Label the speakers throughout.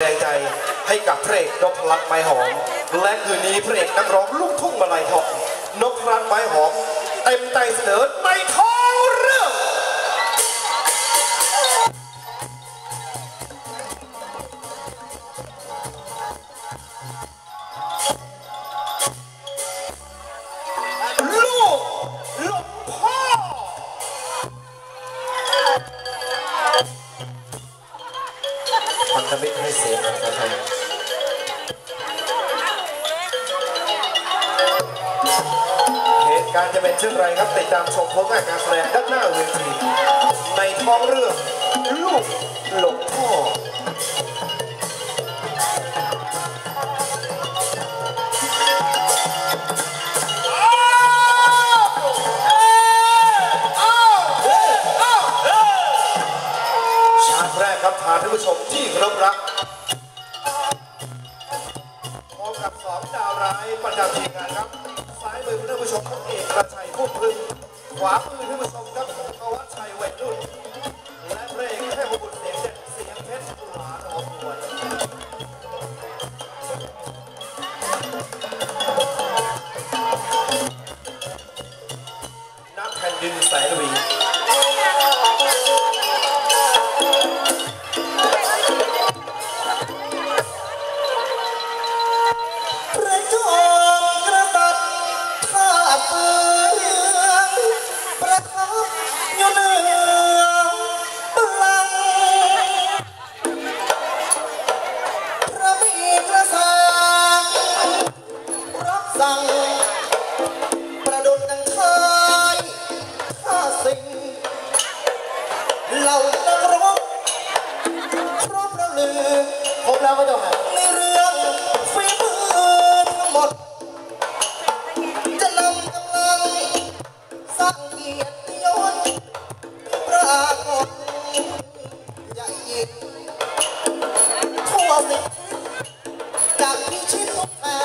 Speaker 1: แรงใจให้กับพระเอกนพรัตน์ไม้หอม และคืนนี้พระเอกนักร้องลูกทุ่งมาลายทองนพรัตน์ไม้หอม เต็มใจเสนอในท้อ ตุการณ์จะเป็นเช่นไรครับติดตามชมผลงานการแสดงด้านหน้าเวทีในท้องเรื่องลูกหลงพ่อฉากแรกครับพาท่านผู้ชมที่เคารพรักพร้อมกับสองดาวร้ายประจำทีมงานครับายมือท่านผู้ชมครับเอกประชัยพุ่มพึ่งขวามือท่านผู้ชมครับธวัชชัยเวทุนและเพลงแค่พบุตรเสียงเด็ดเสียงเพชรหวานหอมหวนนักแผ่นดินแสนวี
Speaker 2: สั่ง ประดุจดังเคยข้าสิงเหล่านักรบครบระลือผมแล้วก็จะมาในเรื่องฝีมือทั้งหมด จะนำกำลังสร้างเกียรติยศปรากฏใหญ่ยิ่งทั่วสิจากพิชิตทุกแผ่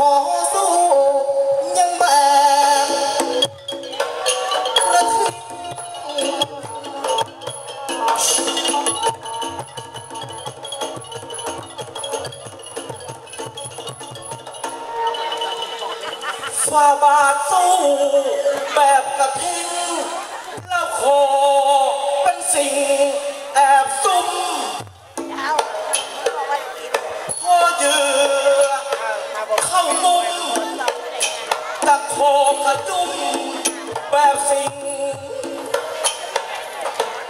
Speaker 2: ขอสู้ยังแบกระทิง
Speaker 3: ฝ่าบาทสู้แบบกระทิงแล้วคอเป็นสิ่ง มุมตะโคกระจุมแบบสิง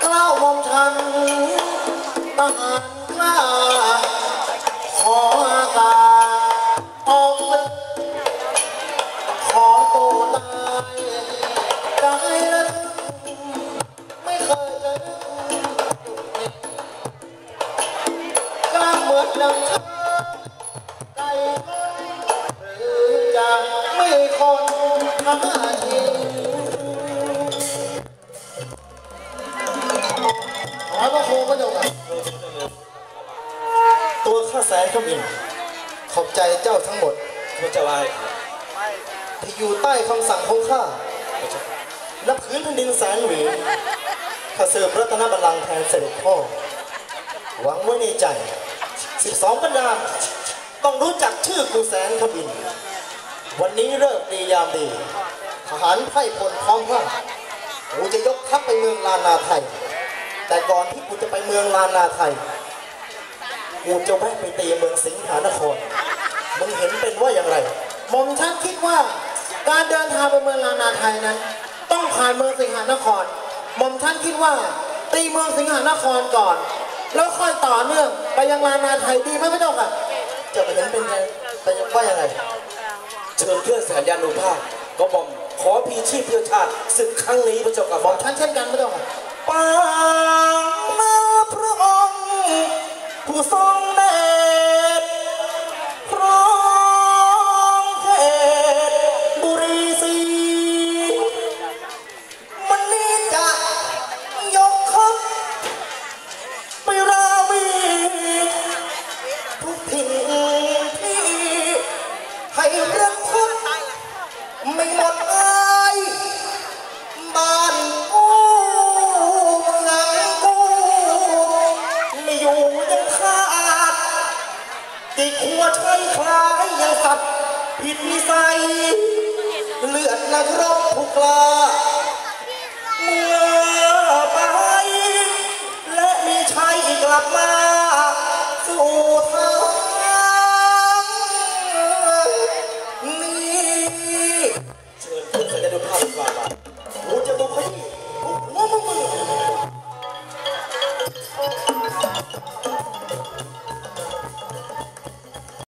Speaker 2: กล้าวมอมฉันทหารกล้า ขออากาศออกมาขอตัวตายได้แล้วไม่เคยจะนึกกล้าเหมือนดังเธอไก่หรือ จะไม่คนทำอาชีขอพระครูพระเจ้าค่ะตัวข้าแสนขมินขอบใจเจ้าทั้งหมด
Speaker 3: พระเจ้าอาย
Speaker 2: ที่อยู่ใต้คำสั่งของข้าและพื้นแผ่นดินแสนหวีข้าเสืบรัตนบัลลังก์แทนเสด็จพ่อหวังไว้ในใจ 12ปัญญาต้องรู้จักชื่อกูแสนขบิน วันนี้เลิกดียามดี ทหารไพร่พลพร้อมพรั่งกูจะยกทัพไปเมืองลานาไทย แต่ก่อนที่กูจะไปเมืองลานาไทย กูจะแวะไปตีเมืองสิงหานคร มึงเห็นเป็นว่าอย่างไรหม่อมฉันคิดว่า การเดินทางไปเมืองลานาไทยนั้น ต้องผ่านเมืองสิงหานครหม่อมฉันคิดว่า ตีเมืองสิงหานครก่อน แล้วค่อยต่อเนื่องไปยังลานาไทยดีไหมพระเจ้าค่ะ จะเห็นเป็นไงแต่ว่าอย่างไร
Speaker 3: เชิญเพื่อนแสนยานุภาพก็บอมขอพีชีพเพื่อชาติศึกครั้งนี้พระเจ้ากับ
Speaker 2: หม่อมฉันเช่นกันพระเจ้าค่ะ
Speaker 3: ปางมาพระองค์ผู้ทรง
Speaker 2: หมดเอ้ยบ้านกูเมืองกูไม่อยู่ยังขาดติดหัวใช้คล้ายยังสัตว์ผิดนิสัย เลือดนักรบทุกลา